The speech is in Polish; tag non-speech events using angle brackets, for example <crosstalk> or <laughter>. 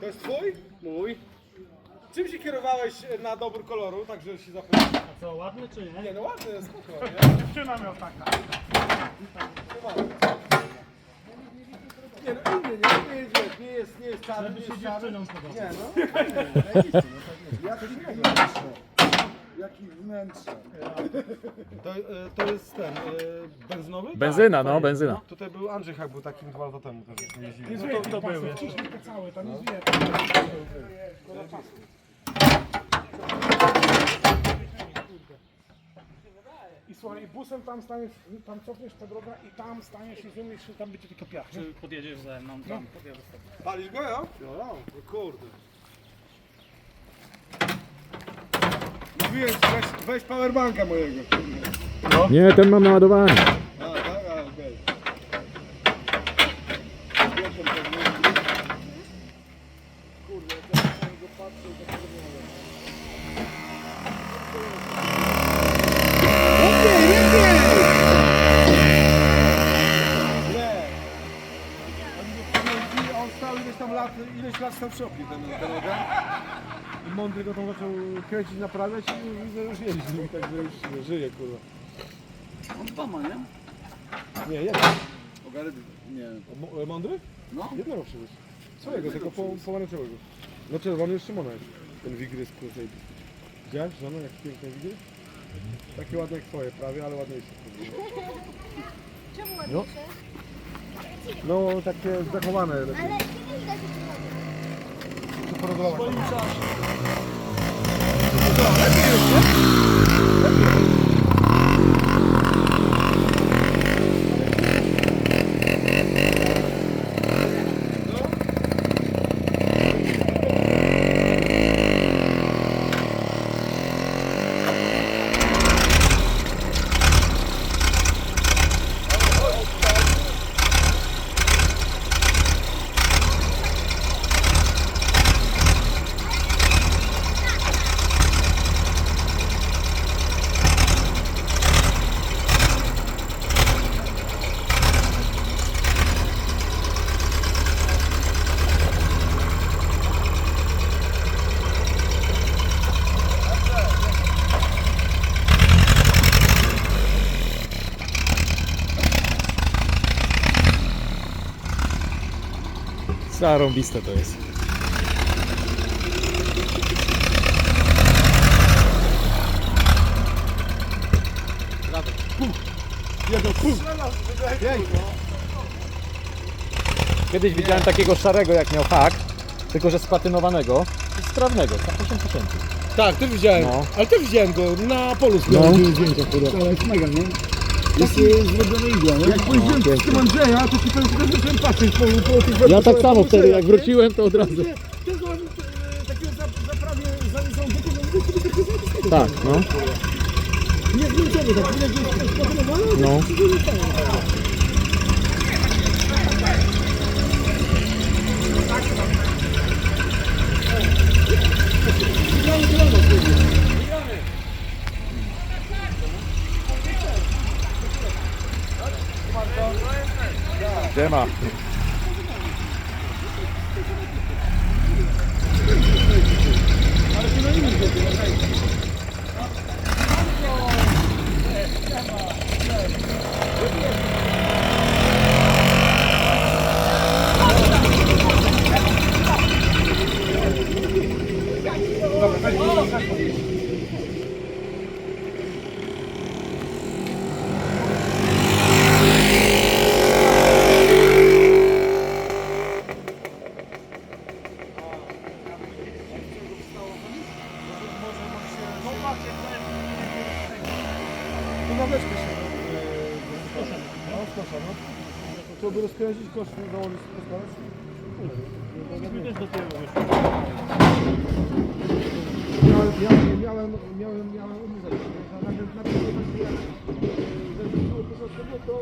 To jest twój? Mój. Czym się kierowałeś na dobór koloru, tak że się zapomniał? A co, ładny czy nie? Nie no ładny, spoko, nie? Dziewczyna miał taka. Nie no inny, nie, nie jest, nie jest, nie jest czarny, Żeby nie się jest czarny. dziewczynom podobał. Nie no, <laughs> Jakie wnętrze? Jaki wnętrze? to, e, to jest ten, e, benzynowy? Benzyna, Tak, no, to jest. benzyna. Tutaj był Andrzej jak był takim dwa lata temu też jeździł. Nie No zwie, to, to był jeszcze. Ciśnij te całe, tam jest wie. I słuchaj, busem tam staniesz, tam cofniesz po drogę i tam staniesz i zoomiesz, że tam będzie tylko piach. podjedziesz ze mną tam? Tobą. Palisz go, ja? No, no. Kurde. Mówiłem weź, weź powerbanka mojego. Nie, ten mam naładowany. Stał ileś tam lat, ileś lat stał w szopie ten, ten ogon. I mądry go tam zaczął kręcić, naprawiać i widzę, że już jeździ, także już żyje, kurwa. On dwa ma, nie? Nie, jeden. Ogary, nie. Mo- e, Mądry? No. Jednego przywóz. Swojego, tylko po, pomarańczowego. No czerwony jest Szymona jest. Ten wigrys kurczę. Widziałeś żonę jak piękny wigrys? Takie ładne jak twoje prawie, ale ładniejsze. <laughs> Czemu No. ładniejsze? No takie zdechowane. Ale kiedy widać, że to ładnie? To Zarąbiste to jest. Kiedyś widziałem takiego szarego jak miał hak, tylko że spatynowanego i sprawnego, za 8 tysięcy. Tak, też widziałem. No. Ale też widziałem go na polu No. no. zdjęcia, kurwa. Ale jest mega, nie? Jest y, zrobiony igła, nie? Jak pojeździłem z tym Andrzeja, to ci powiem, że też zacząłem patrzeć po, po tych Ja tak samo wtedy, jak wróciłem, to od razu. Tego e, takiego za- zaprawie za ząbek, to będzie takie zajebiste. Tak, no. Nie zmęczony, tak ile gdzieś spakonowany, No. Siema. To na weszkę się. No, skosza, no. To by rozkręcić, kosz założyć, postawić. My też dopiero wyszło. Miałem, miałem, miałem, miałem, miałem umysł. Najpierw na tym, że było po prostu, to...